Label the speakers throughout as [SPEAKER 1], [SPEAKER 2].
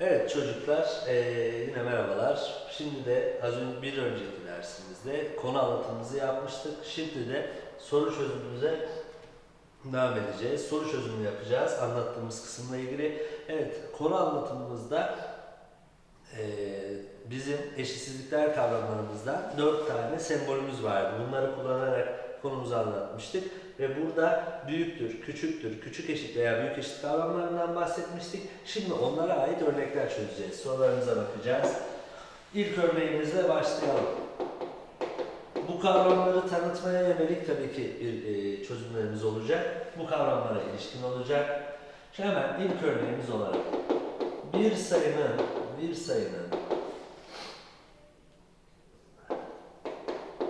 [SPEAKER 1] Evet çocuklar, eee, yine merhabalar. Şimdi de az önce bir önceki dersimizde konu anlatımımızı yapmıştık. Şimdi de soru çözümümüze devam edeceğiz. Soru çözümü yapacağız anlattığımız kısımla ilgili. Evet, konu anlatımımızda eee, bizim eşitsizlikler kavramlarımızdan dört tane sembolümüz vardı. Bunları kullanarak konumuzu anlatmıştık. Ve burada büyüktür, küçüktür, küçük eşit veya büyük eşit kavramlarından bahsetmiştik. Şimdi onlara ait örnekler çözeceğiz. Sorularımıza bakacağız. İlk örneğimizle başlayalım. Bu kavramları tanıtmaya yönelik tabii ki bir e, çözümlerimiz olacak. Bu kavramlara ilişkin olacak. Şimdi hemen ilk örneğimiz olarak bir sayının bir sayının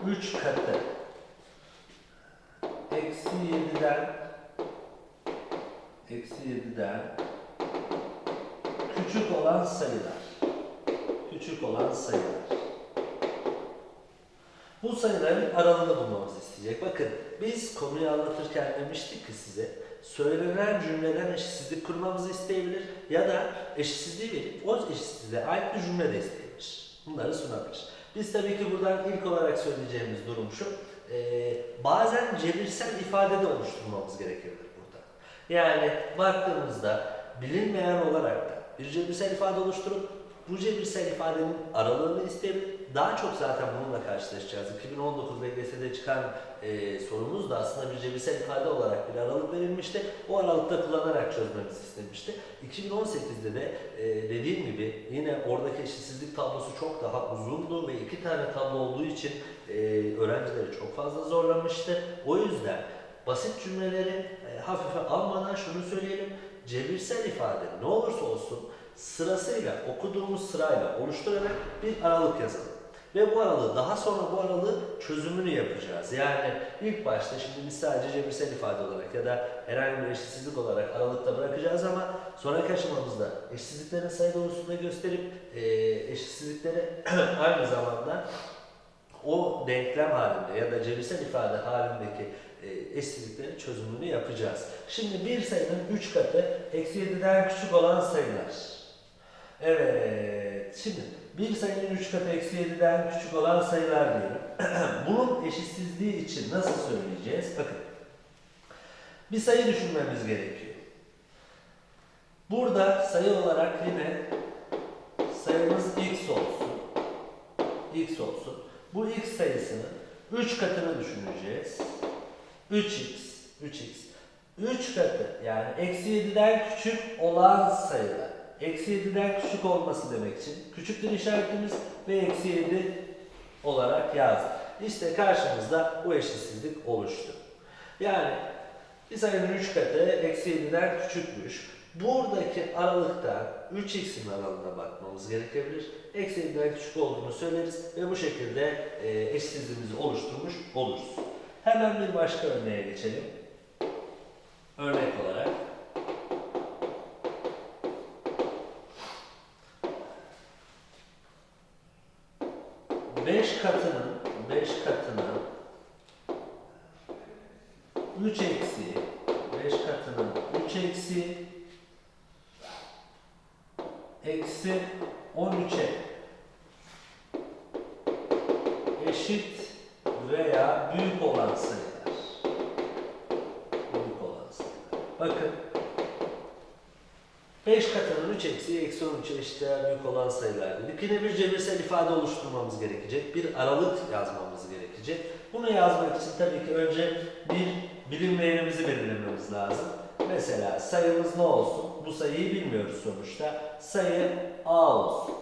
[SPEAKER 1] 3 katı eksi 7'den eksi 7'den küçük olan sayılar küçük olan sayılar bu sayıların aralığını bulmamızı isteyecek. Bakın biz konuyu anlatırken demiştik ki size söylenen cümleden eşitsizlik kurmamızı isteyebilir ya da eşitsizliği verip o eşitsizliğe ait bir cümle de isteyebilir. Bunları sunabilir. Biz tabii ki buradan ilk olarak söyleyeceğimiz durum şu. Eee, bazen cebirsel ifade de oluşturmamız gerekebilir burada. Yani baktığımızda bilinmeyen olarak da bir cebirsel ifade oluşturup bu cebirsel ifadenin aralığını isteyebilir. Daha çok zaten bununla karşılaşacağız. 2019 LGS'de çıkan e, sorumuz da aslında bir cebirsel ifade olarak bir aralık verilmişti. O aralıkta kullanarak çözmemizi istemişti. 2018'de de e, dediğim gibi yine oradaki eşitsizlik tablosu çok daha uzundu ve iki tane tablo olduğu için e, öğrencileri çok fazla zorlamıştı. O yüzden basit cümleleri e, hafife almadan şunu söyleyelim. Cebirsel ifade ne olursa olsun sırasıyla okuduğumuz sırayla oluşturarak bir aralık yazalım. Ve bu aralığı daha sonra bu aralığı çözümünü yapacağız. Yani ilk başta şimdi biz sadece cebirsel ifade olarak ya da herhangi bir eşitsizlik olarak aralıkta bırakacağız ama sonraki aşamamızda eşitsizliklerin sayı doğrusunda gösterip e, eşitsizlikleri aynı zamanda o denklem halinde ya da cebirsel ifade halindeki e, eşitsizliklerin çözümünü yapacağız. Şimdi bir sayının 3 katı eksi 7'den küçük olan sayılar. Evet, şimdi bir sayının 3 katı eksi 7'den küçük olan sayılar diyelim. Bunun eşitsizliği için nasıl söyleyeceğiz? Bakın, bir sayı düşünmemiz gerekiyor. Burada sayı olarak yine sayımız x olsun. x olsun. Bu x sayısının 3 katını düşüneceğiz. 3x, 3x. 3 katı yani eksi 7'den küçük olan sayılar. Eksi 7'den küçük olması demek için küçüktür işaretimiz ve eksi 7 olarak yazdık. İşte karşımızda bu eşitsizlik oluştu. Yani bir sayının 3 katı eksi 7'den küçükmüş. Buradaki aralıkta 3x'in aralığına bakmamız gerekebilir. Eksi 7'den küçük olduğunu söyleriz ve bu şekilde e, eşitsizliğimizi oluşturmuş oluruz. Hemen bir başka örneğe geçelim. Örnek olarak. Beş katının, beş katının 3 eksi, 5 katının 3 eksi, eksi 13'e eşit veya büyük olan sayılar. Büyük olan sayılar. Bakın 5 katının 3 eksi eksi 13'e eşit veya büyük olan sayılar dedik. Yine bir cebirsel ifade oluşturmamız gerekecek. Bir aralık yazmamız gerekecek. Bunu yazmak için tabii ki önce bir bilinmeyenimizi belirlememiz lazım. Mesela sayımız ne olsun? Bu sayıyı bilmiyoruz sonuçta. Sayı A olsun.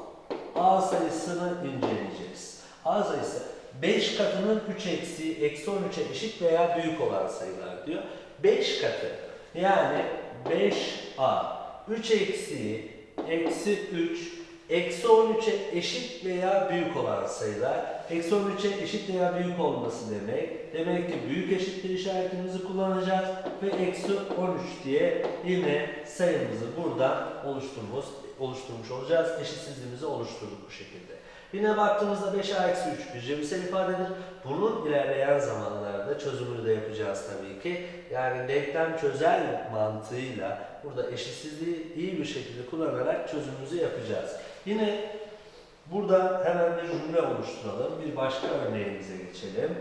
[SPEAKER 1] A sayısını inceleyeceğiz. A sayısı 5 katının 3 eksi eksi 13'e eşit veya büyük olan sayılar diyor. 5 katı yani 5A 3 eksi eksi 3 eksi 13'e eşit veya büyük olan sayılar. Eksi 13'e eşit veya büyük olması demek. Demek ki büyük eşittir işaretimizi kullanacağız ve eksi 13 diye yine sayımızı burada oluşturmuş, oluşturmuş olacağız. Eşitsizliğimizi oluşturduk bu şekilde. Yine baktığımızda 5a eksi 3 bir cebirsel ifadedir. Bunun ilerleyen zamanlarda çözümünü de yapacağız tabii ki. Yani denklem çözel mantığıyla burada eşitsizliği iyi bir şekilde kullanarak çözümümüzü yapacağız. Yine burada hemen bir cümle oluşturalım. Bir başka örneğimize geçelim.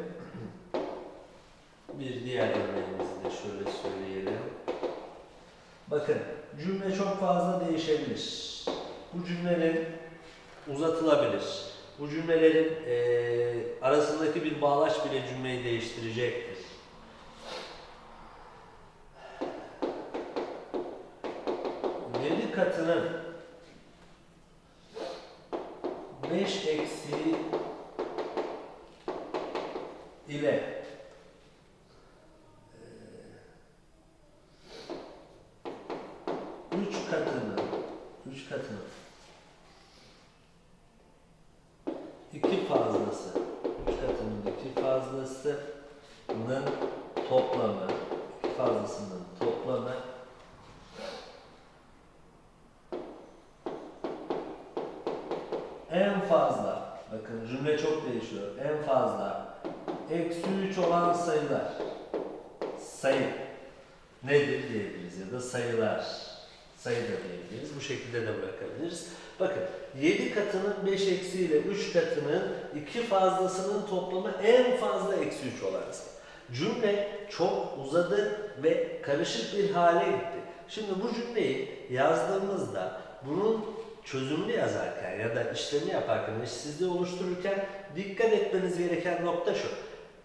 [SPEAKER 1] Bir diğer örneğimizi de şöyle söyleyelim. Bakın cümle çok fazla değişebilir. Bu cümlenin uzatılabilir. Bu cümlelerin eee, arasındaki bir bağlaç bile cümleyi değiştirecektir. Yedi katının 5 eksiği ile eee, üç katının üç katının iki fazlası üç katının iki fazlasının toplamı iki fazlasının toplamı en fazla bakın cümle çok değişiyor. En fazla eksi 3 olan sayılar. Sayı. Nedir diyebiliriz ya da sayılar. Sayı da diyebiliriz. Bu şekilde de bırakabiliriz. Bakın 7 katının 5 eksiğiyle 3 katının 2 fazlasının toplamı en fazla eksi 3 olan sayı. Cümle çok uzadı ve karışık bir hale gitti. Şimdi bu cümleyi yazdığımızda bunun çözümünü yazarken ya da işlemi yaparken, eşitsizliği oluştururken dikkat etmeniz gereken nokta şu.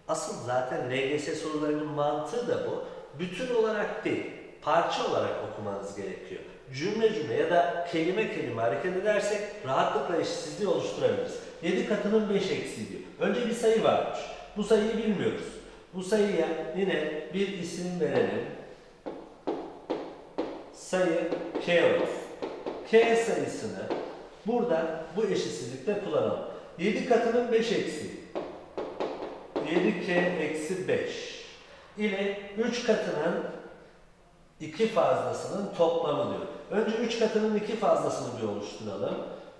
[SPEAKER 1] Asıl zaten LGS sorularının mantığı da bu. Bütün olarak değil, parça olarak okumanız gerekiyor. Cümle cümle ya da kelime kelime hareket edersek rahatlıkla eşitsizliği oluşturabiliriz. 7 katının 5 eksiği diyor. Önce bir sayı varmış. Bu sayıyı bilmiyoruz. Bu sayıya yine bir isim verelim. Sayı K olsun. K sayısını burada bu eşitsizlikte kullanalım. 7 katının 5 eksi 7K eksi 5 ile 3 katının 2 fazlasının toplamı diyor. Önce 3 katının 2 fazlasını bir oluşturalım.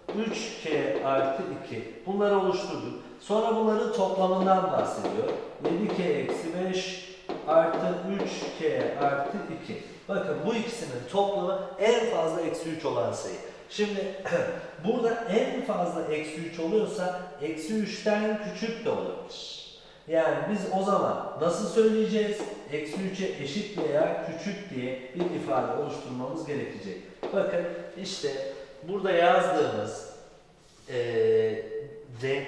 [SPEAKER 1] 3K artı 2. Bunları oluşturduk. Sonra bunların toplamından bahsediyor. 7K eksi 5 artı 3K artı 2. Bakın bu ikisinin toplamı en fazla eksi 3 olan sayı. Şimdi burada en fazla eksi 3 oluyorsa eksi 3'ten küçük de olabilir. Yani biz o zaman nasıl söyleyeceğiz? Eksi 3'e eşit veya küçük diye bir ifade oluşturmamız gerekecek. Bakın işte burada yazdığımız denk-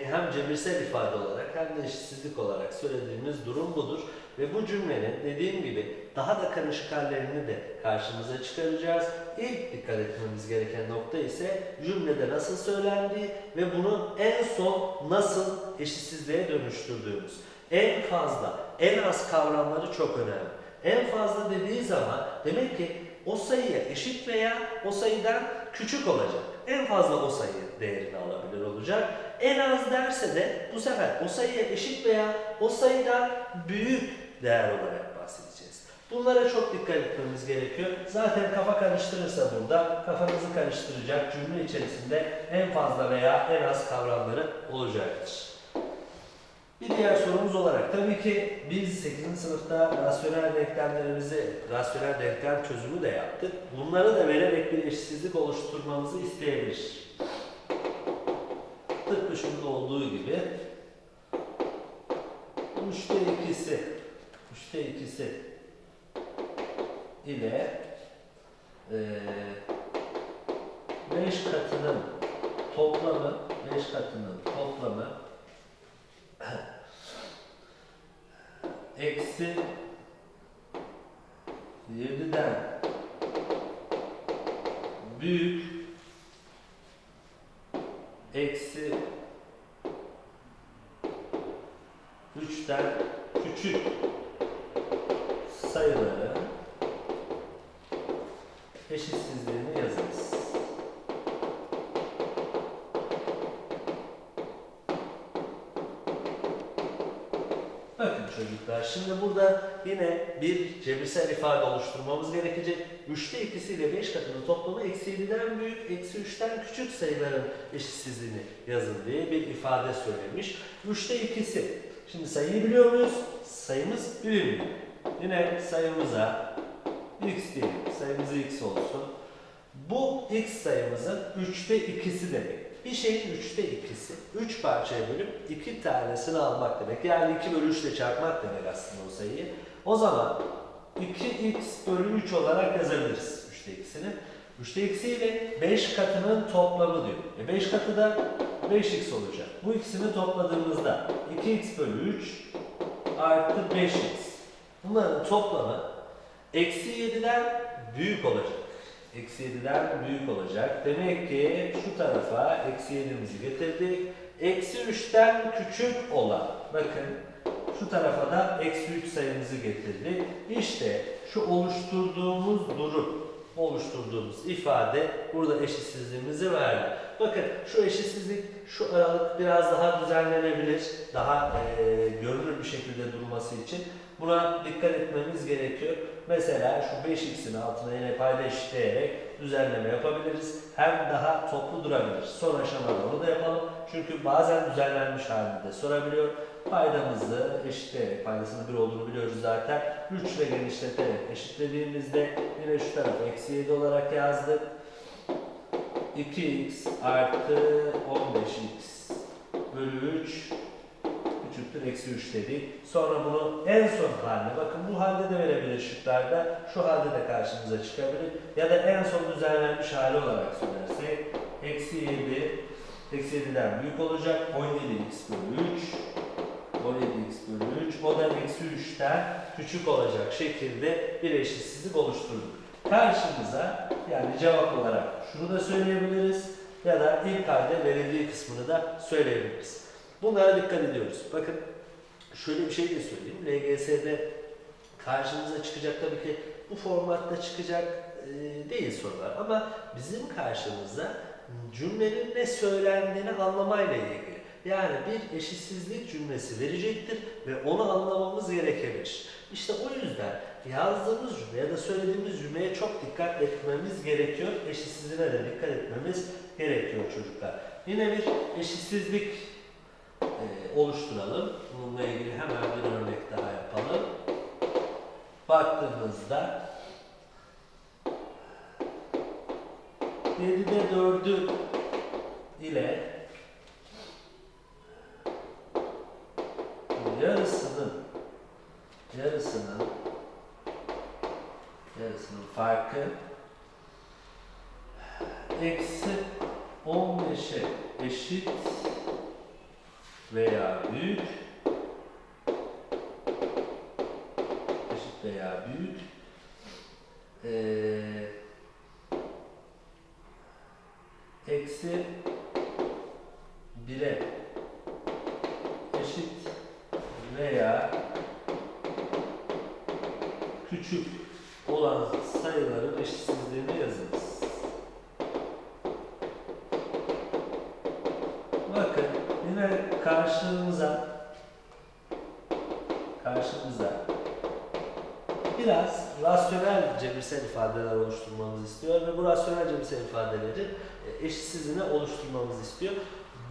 [SPEAKER 1] hem cebirsel ifade olarak hem de eşitsizlik olarak söylediğimiz durum budur. Ve bu cümlenin dediğim gibi daha da karışık hallerini de karşımıza çıkaracağız. İlk dikkat etmemiz gereken nokta ise cümlede nasıl söylendiği ve bunu en son nasıl eşitsizliğe dönüştürdüğümüz. En fazla, en az kavramları çok önemli. En fazla dediği zaman demek ki o sayıya eşit veya o sayıdan küçük olacak. En fazla o sayı değerini alabilir olacak. En az derse de bu sefer o sayıya eşit veya o sayıdan büyük değer olarak bahsedeceğiz. Bunlara çok dikkat etmemiz gerekiyor. Zaten kafa karıştırırsa burada kafanızı karıştıracak cümle içerisinde en fazla veya en az kavramları olacaktır. Bir diğer sorumuz olarak tabii ki biz 8. sınıfta rasyonel denklemlerimizi, rasyonel denklem çözümü de yaptık. Bunları da vererek bir eşitsizlik oluşturmamızı isteyebilir. Tıpkı şurada olduğu gibi 3'te ikisi 3'te ikisi ile 5 katının toplamı 5 katının toplamı eksi 7'den büyük eksi 3'ten küçük sayıları eşitsizliğini yazınız. Bakın çocuklar şimdi burada yine bir cebirsel ifade oluşturmamız gerekecek. 3'te ikisiyle 5 katının toplamı eksi 7'den büyük, eksi 3'ten küçük sayıların eşitsizliğini yazın diye bir ifade söylemiş. 3'te ikisi. Şimdi sayıyı biliyor muyuz? Sayımız bilinmiyor. Yine sayımıza x diyelim. Sayımız x olsun. Bu x sayımızın 3'te 2'si demek. Bir şeyin 3'te 2'si. 3 parçaya bölüp 2 tanesini almak demek. Yani 2 bölü 3 ile çarpmak demek aslında o sayıyı. O zaman 2x bölü 3 olarak yazabiliriz 3'te 2'sini. 3'te eksiyle 5 katının toplamı diyor. E 5 katı da 5x olacak. Bu ikisini topladığımızda 2x bölü 3 artı 5x. Bunların toplamı eksi 7'den büyük olacak. Eksi 7'den büyük olacak. Demek ki şu tarafa eksi 7'mizi getirdik. Eksi 3'ten küçük olan, bakın şu tarafa da eksi 3 sayımızı getirdik. İşte şu oluşturduğumuz durum, oluşturduğumuz ifade burada eşitsizliğimizi verdi. Bakın şu eşitsizlik, şu aralık biraz daha düzenlenebilir. Daha eee, görünür bir şekilde durması için. Buna dikkat etmemiz gerekiyor. Mesela şu 5x'in altına yine payda eşitleyerek düzenleme yapabiliriz. Hem daha toplu durabilir. Son aşamada onu da yapalım. Çünkü bazen düzenlenmiş halinde sorabiliyor. Paydamızı eşitleyerek, paydasının 1 olduğunu biliyoruz zaten. 3 ile genişleterek eşitlediğimizde yine şu tarafa eksi 7 olarak yazdık. 2x artı 15x bölü 3 küçüktür eksi 3 dedik. Sonra bunu en son haline bakın bu halde de verebilir şıklarda. Şu halde de karşımıza çıkabilir. Ya da en son düzenlenmiş hali olarak söylersek eksi 7 eksi 7'den büyük olacak. 17x bölü 3 17x bölü 3 o da eksi 3'ten küçük olacak şekilde bir eşitsizlik oluşturduk. Karşımıza yani cevap olarak şunu da söyleyebiliriz ya da ilk halde verildiği kısmını da söyleyebiliriz. Bunlara dikkat ediyoruz. Bakın şöyle bir şey de söyleyeyim. LGS'de karşımıza çıkacak tabii ki bu formatta çıkacak e, değil sorular ama bizim karşımıza cümlenin ne söylendiğini anlamayla ilgili. Yani bir eşitsizlik cümlesi verecektir ve onu anlamamız gerekebilir. İşte o yüzden yazdığımız cümle ya da söylediğimiz cümleye çok dikkat etmemiz gerekiyor. Eşitsizliğine de dikkat etmemiz gerekiyor çocuklar. Yine bir eşitsizlik e, oluşturalım. Bununla ilgili hemen bir örnek daha yapalım. Baktığımızda 7'de 4'ü ile yarısının yarısının yarısının farkı eksi 15'e eşit veya büyük. Eşit veya büyük. Eee eksi 1'e eşit veya küçük olan sayıların eşitsizliğini yazınız. Bakın yine karşımıza karşımıza biraz rasyonel cebirsel ifadeler oluşturmamızı istiyor ve bu rasyonel cebirsel ifadeleri e, eşitsizliğini oluşturmamızı istiyor.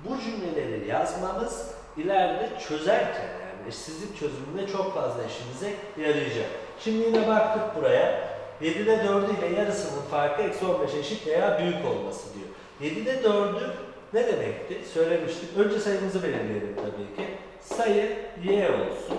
[SPEAKER 1] Bu cümleleri yazmamız ileride çözerken yani eşitsizlik çözümünde çok fazla işimize yarayacak. Şimdi yine baktık buraya. 7'de 4'ü ile yarısının farkı eksi 15 eşit veya büyük olması diyor. 7'de 4'ü ne demekti? Söylemiştik. Önce sayımızı belirleyelim tabii ki. Sayı y olsun.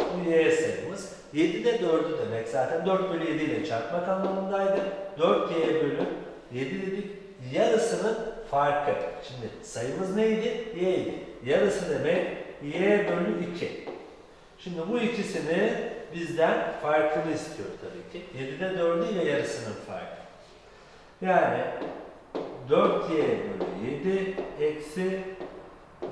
[SPEAKER 1] Bu y sayımız. 7'de 4'ü demek zaten 4 bölü 7 ile çarpmak anlamındaydı. 4y bölü 7 dedik. Yarısının farkı. Şimdi sayımız neydi? y'ydi. Yarısı demek y bölü 2. Şimdi bu ikisini bizden farkını istiyor tabii ki. 7'de 4'ü ile yarısının farkı. Yani 4y bölü 7 eksi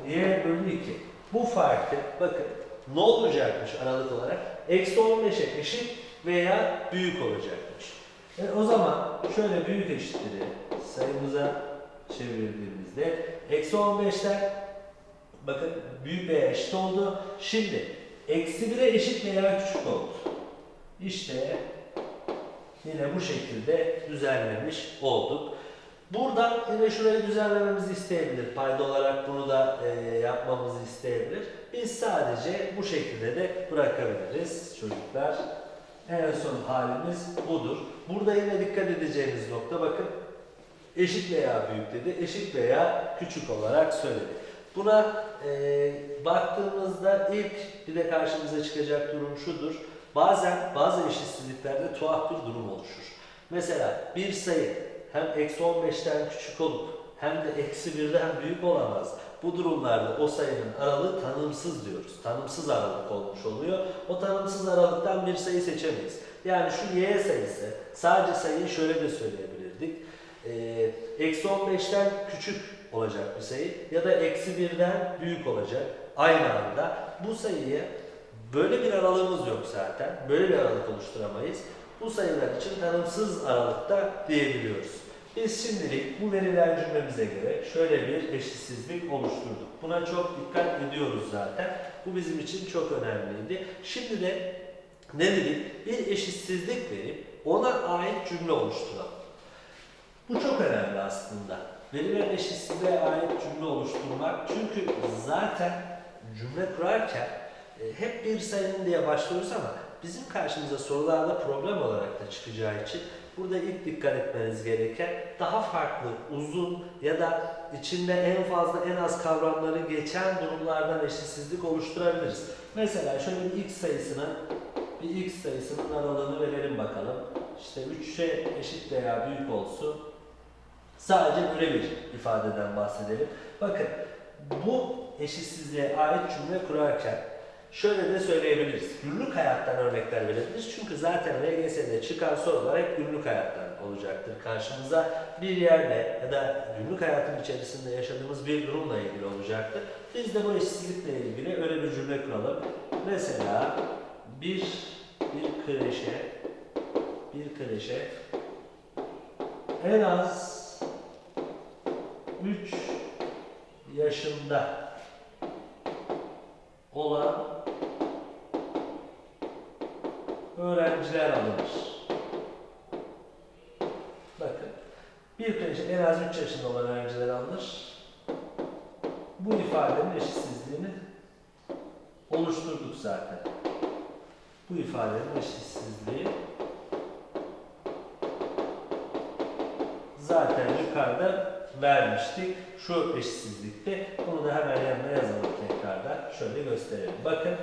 [SPEAKER 1] y bölü 2. Bu farkı bakın ne olacakmış aralık olarak? Eksi 15'e eşit veya büyük olacakmış. E, o zaman şöyle büyük eşitleri sayımıza çevirdiğimizde eksi 15'ten bakın büyük veya eşit oldu. Şimdi eksi 1'e eşit veya küçük oldu. İşte yine bu şekilde düzenlemiş olduk. Buradan yine şurayı düzenlememizi isteyebilir. Payda olarak bunu da e, yapmamızı isteyebilir. Biz sadece bu şekilde de bırakabiliriz çocuklar. En son halimiz budur. Burada yine dikkat edeceğiniz nokta bakın. Eşit veya büyük dedi. Eşit veya küçük olarak söyledi. Buna e, baktığımızda ilk bir de karşımıza çıkacak durum şudur. Bazen bazı eşitsizliklerde tuhaf bir durum oluşur. Mesela bir sayı hem eksi 15'ten küçük olup hem de eksi 1'den büyük olamaz. Bu durumlarda o sayının aralığı tanımsız diyoruz. Tanımsız aralık olmuş oluyor. O tanımsız aralıktan bir sayı seçemeyiz. Yani şu y sayısı sadece sayıyı şöyle de söyleyebilirdik. Ee, Eksi 15'ten küçük olacak bir sayı ya da eksi 1'den büyük olacak aynı anda. Bu sayıyı böyle bir aralığımız yok zaten. Böyle bir aralık oluşturamayız. Bu sayılar için tanımsız aralıkta diyebiliyoruz. Biz şimdilik bu verilen cümlemize göre şöyle bir eşitsizlik oluşturduk. Buna çok dikkat ediyoruz zaten. Bu bizim için çok önemliydi. Şimdi de ne dedik? Bir eşitsizlik verip ona ait cümle oluşturalım. Bu çok önemli aslında. Verilen eşitsizliğe ait cümle oluşturmak. Çünkü zaten cümle kurarken e, hep bir sayının diye başlıyoruz ama bizim karşımıza sorularda problem olarak da çıkacağı için burada ilk dikkat etmeniz gereken daha farklı, uzun ya da içinde en fazla en az kavramları geçen durumlardan eşitsizlik oluşturabiliriz. Mesela şöyle bir x sayısına bir x sayısının aralığını verelim bakalım. İşte 3'e eşit veya büyük olsun. Sadece bir ifadeden bahsedelim. Bakın bu eşitsizliğe ait cümle kurarken şöyle de söyleyebiliriz. Günlük hayattan örnekler verebiliriz. Çünkü zaten LGS'de çıkan sorular hep günlük hayattan olacaktır karşımıza. Bir yerle ya da günlük hayatın içerisinde yaşadığımız bir durumla ilgili olacaktır. Biz de bu eşitsizlikle ilgili öyle bir cümle kuralım. Mesela bir bir kreşe bir kreşe en az 3 yaşında olan öğrenciler alınır. Bakın, bir kreşe en az 3 yaşında olan öğrenciler alınır. Bu ifadenin eşitsizliğini oluşturduk zaten. Bu ifadenin eşitsizliği zaten yukarıda vermiştik. Şu eşitsizlikte. Bunu da hemen yanına yazalım tekrardan. Şöyle gösterelim. Bakın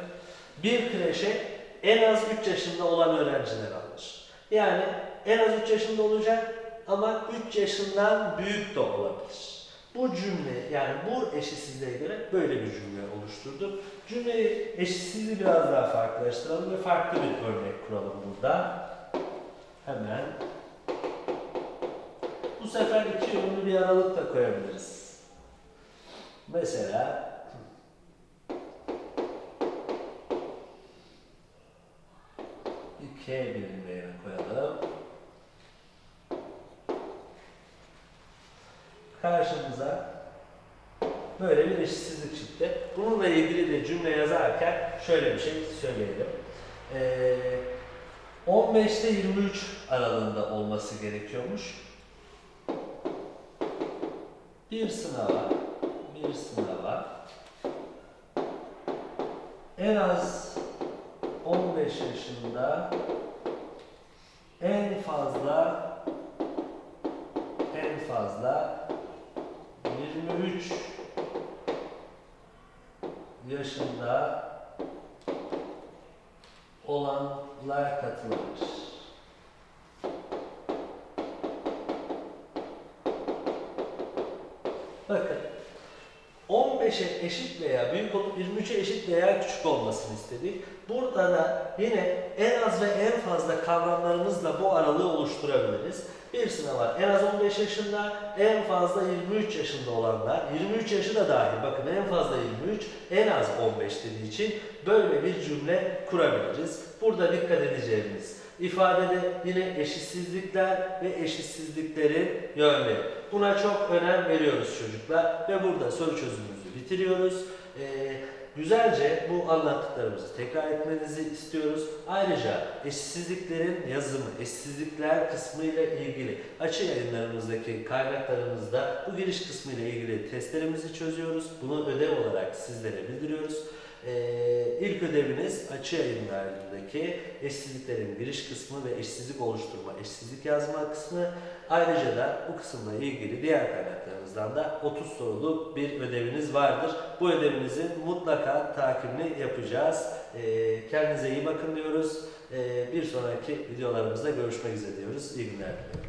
[SPEAKER 1] bir kreşe en az 3 yaşında olan öğrenciler alır. Yani en az 3 yaşında olacak ama 3 yaşından büyük de olabilir. Bu cümle yani bu eşitsizliğe göre böyle bir cümle oluşturduk. Cümleyi eşitsizliği biraz daha farklılaştıralım ve farklı bir örnek kuralım burada. Hemen bu sefer iki yönlü bir aralık da koyabiliriz. Mesela iki birimlerini koyalım. Karşımıza böyle bir eşitsizlik çıktı. Bununla ilgili de cümle yazarken şöyle bir şey söyleyelim. Ee, 15 ile 23 aralığında olması gerekiyormuş bir sınava bir sınava en az 15 yaşında en fazla en fazla 23 yaşında olanlar katılır. Bakın 15'e eşit veya büyük olup 23'e eşit veya küçük olmasını istedik. Burada da yine en az ve en fazla kavramlarımızla bu aralığı oluşturabiliriz. Bir sınav var. En az 15 yaşında, en fazla 23 yaşında olanlar, 23 yaşı da dahil. Bakın en fazla 23, en az 15 dediği için böyle bir cümle kurabiliriz. Burada dikkat edeceğimiz ifadede yine eşitsizlikler ve eşitsizliklerin yönleri. Buna çok önem veriyoruz çocuklar ve burada soru çözümümüzü bitiriyoruz. Ee, güzelce bu anlattıklarımızı tekrar etmenizi istiyoruz. Ayrıca eşitsizliklerin yazımı, eşitsizlikler kısmı ile ilgili açı yayınlarımızdaki kaynaklarımızda bu giriş kısmı ile ilgili testlerimizi çözüyoruz. Bunu ödev olarak sizlere bildiriyoruz. Ee, ilk ödeviniz açı yayınlarındaki eşsizliklerin giriş kısmı ve eşsizlik oluşturma, eşsizlik yazma kısmı. Ayrıca da bu kısımla ilgili diğer kaynaklarımızdan da 30 soruluk bir ödeviniz vardır. Bu ödevinizin mutlaka takibini yapacağız. Ee, kendinize iyi bakın diyoruz. Ee, bir sonraki videolarımızda görüşmek üzere diyoruz. İyi günler diliyorum.